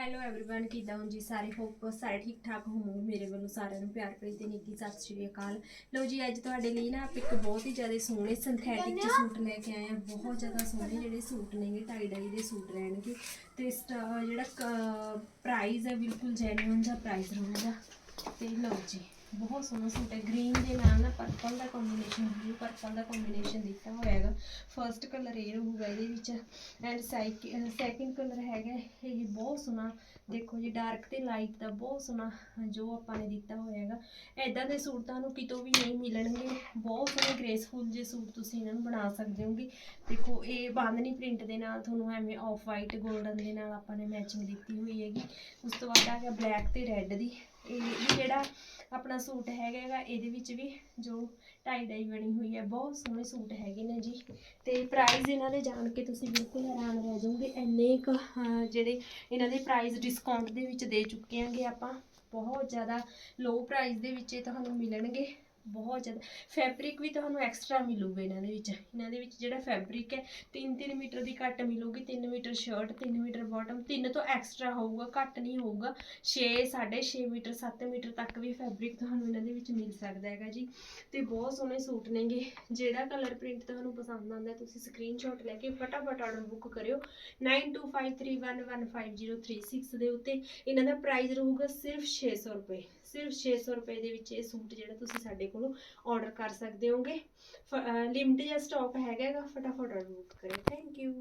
Hello everyone ਕਿਦਾਂ ਹੋ ਜੀ ਸਾਰੇ ਹੋਪ ਸਾਰੇ ਠੀਕ ਠਾਕ ਹੋਵੋਗੇ ਮੇਰੇ ਵੱਲੋਂ ਸਾਰਿਆਂ ਨੂੰ ਪਿਆਰ ਭਰੀ ਤੇ ਨਿੱਕੀ ਸਤਿ ਸ਼੍ਰੀ ਅਕਾਲ ਲਓ ਜੀ ਅੱਜ ਤੁਹਾਡੇ ਲਈ ਨਾ ਆਪਾਂ ਇੱਕ ਬਹੁਤ ਹੀ ਜ਼ਿਆਦਾ ਸੋਹਣੇ ਸਿੰਥੈਟਿਕ ਚ ਸੂਟ ਲੈ ਕੇ ਆਏ ਆ ਬਹੁਤ ਜ਼ਿਆਦਾ ਸੋਹਣੇ ਜਿਹੜੇ ਸੂਟ ਨੇਗੇ ਟਾਈ ਡਾਈ ਦੇ ਸੂਟ ਰਹਿਣਗੇ ਤੇ ਸਟਾ- ਜਿਹੜਾ ਪ੍ਰਾਈਸ ਹੈ ਬਿਲਕੁਲ ਜੈਨੂਇਨ ਜਿਹਾ ਪ੍ਰਾਈਸ ਰਹੂਗਾ ਤੇ ਲਓ ਜੀ ਬਹੁਤ ਸੋਹਣਾ ਸੂਟ ਹੈ। ਗ੍ਰੀਨ ਦੇ ਨਾਲ ਨਾ ਪਰਪਲ ਦਾ ਕੰਬੀਨੇਸ਼ਨ ਬਲੂ ਪਰਪਲ ਦਾ ਕੰਬੀਨੇਸ਼ਨ ਦਿੱਤਾ ਹੋਇਆ ਹੈਗਾ। ਫਰਸਟ ਕਲਰ ਇਹ ਰਹੂਗਾ ਇਹਦੇ ਵਿੱਚ ਐਂਡ ਸੈਕਿੰਡ ਕਲਰ ਹੈਗਾ ਇਹ। ਬਹੁਤ ਸੋਹਣਾ, ਦੇਖੋ ਜੀ ਡਾਰਕ ਤੇ ਲਾਈਟ ਦਾ ਬਹੁਤ ਸੋਹਣਾ ਜੋ ਆਪਾਂ ਨੇ ਦਿੱਤਾ ਹੋਇਆ ਹੈਗਾ। ਐਦਾਂ ਦੇ ਸੂਟ ਤੁਹਾਨੂੰ ਕਿਤੋਂ ਵੀ ਨਹੀਂ ਮਿਲਣਗੇ। ਬਹੁਤ ਸੋਹਣੇ ਗ੍ਰੇਸਫੁਲ ਜੇ ਸੂਟ ਤੁਸੀਂ ਇਹਨਾਂ ਨੂੰ ਬਣਾ ਸਕਦੇ ਹੋਗੇ। ਦੇਖੋ, ਇਹ ਬਾਂਦਨੀ ਪ੍ਰਿੰਟ ਦੇ ਨਾਲ ਤੁਹਾਨੂੰ ਐਵੇਂ ਆਫ ਵਾਈਟ 골ਡਨ ਦੇ ਨਾਲ ਆਪਾਂ ਨੇ ਮੈਚਿੰਗ ਦਿੱਤੀ ਹੋਈ ਹੈਗੀ। ਉਸ ਤੋਂ ਬਾਅਦ ਆ ਗਿਆ ਬਲੈਕ ਤੇ ਰੈੱਡ ਦੀ। ਇਹ ਜਿਹੜਾ ਆਪਣਾ ਸੂਟ ਹੈਗਾ ਹੈਗਾ, ਇਹਦੇ ਵਿੱਚ ਵੀ ਜੋ ਟਾਈ ਡਾਈ ਬਣੀ ਹੋਈ ਹੈ, ਬਹੁਤ ਸੋਹਣੇ ਸੂਟ ਹੈਗੇ ਨੇ ਜੀ। ਤੇ ਪ੍ਰਾਈਸ ਇਹਨਾਂ ਦੇ ਜਾਣ ਕੇ ਤੁਸੀਂ ਬਿਲਕੁਲ ਹੈਰਾਨ ਰਹਿ ਜਾਓਗੇ, ਇੰਨੇ ਕੁ ਜਿਹੜੇ ਇਹਨਾਂ ਦੇ ਪ੍ਰਾਈਸ ਡਿਸਕਾਊਂਟ ਦੇ ਵਿੱਚ ਦੇ ਚੁੱਕੇ ਆਂਗੇ ਆਪਾਂ, ਬਹੁਤ ਜ਼ਿਆਦਾ ਲੋ ਪ੍ਰਾਈਸ ਦੇ ਵਿੱਚ ਇਹ ਤੁਹਾਨੂੰ ਮਿਲਣਗੇ। ਬਹੁਤ ਜ਼ਿਆਦਾ ਫੈਬਰਿਕ ਵੀ ਤੁਹਾਨੂੰ ਐਕਸਟਰਾ ਮਿਲੂਗਾ ਇਹਨਾਂ ਦੇ ਵਿੱਚ, ਇਹਨਾਂ ਦੇ ਵਿੱਚ ਜਿਹੜਾ ਫੈਬਰਿਕ ਹੈ 3-3 ਮੀਟਰ ਦੀ ਘੱਟ ਮਿਲੂਗੀ 3 ਮੀਟਰ ਸ਼ਰਟ 3 ਮੀਟਰ ਬਾਟਮ 3 ਤੋਂ ਐਕਸਟਰਾ ਹੋਊਗਾ, ਘੱਟ ਨਹੀਂ ਹੋਊਗਾ 6 6.5 ਮੀਟਰ 7 ਮੀਟਰ ਤੱਕ ਵੀ ਫੈਬਰਿਕ ਤੁਹਾਨੂੰ ਇਹਨਾਂ ਦੇ ਵਿੱਚ ਮਿਲ ਸਕਦਾ ਹੈਗਾ ਜੀ। ਤੇ ਬਹੁਤ ਸੋਹਣੇ ਸੂਟ ਨੇਗੇ, ਜਿਹੜਾ ਕਲਰ ਪ੍ਰਿੰਟ ਤੁਹਾਨੂੰ ਪਸੰਦ ਆਉਂਦਾ, ਤੁਸੀਂ ਸਕਰੀਨਸ਼ਾਟ ਲੈ ਕੇ ਫਟਾਫਟ ਆਰਡਰ ਬੁੱਕ ਕਰਿਓ। 9253115036 ਦੇ ਉੱਤੇ ਇਹਨਾਂ ਦਾ ਪ੍ਰਾਈਸ ਰਹੂਗਾ ਸਿਰਫ 600 ਰੁਪਏ, ਸਿਰਫ 600 ਰੁਪਏ ਦੇ ਵਿੱਚ ਇਹ ਸੂਟ ਜਿਹੜਾ ਤੁਸੀਂ ਸਾਡੇ ਕੋਲੋਂ ਆਰਡਰ ਕਰ ਸਕਦੇ ਹੋਗੇ। ਲਿਮਿਟ ਜਾਂ ਸਟਾਕ ਹੈਗਾ ਗਾ, ਫਟਾਫਟ ਆਰਡਰ ਬੁੱਕ ਕਰਿਓ। Thank you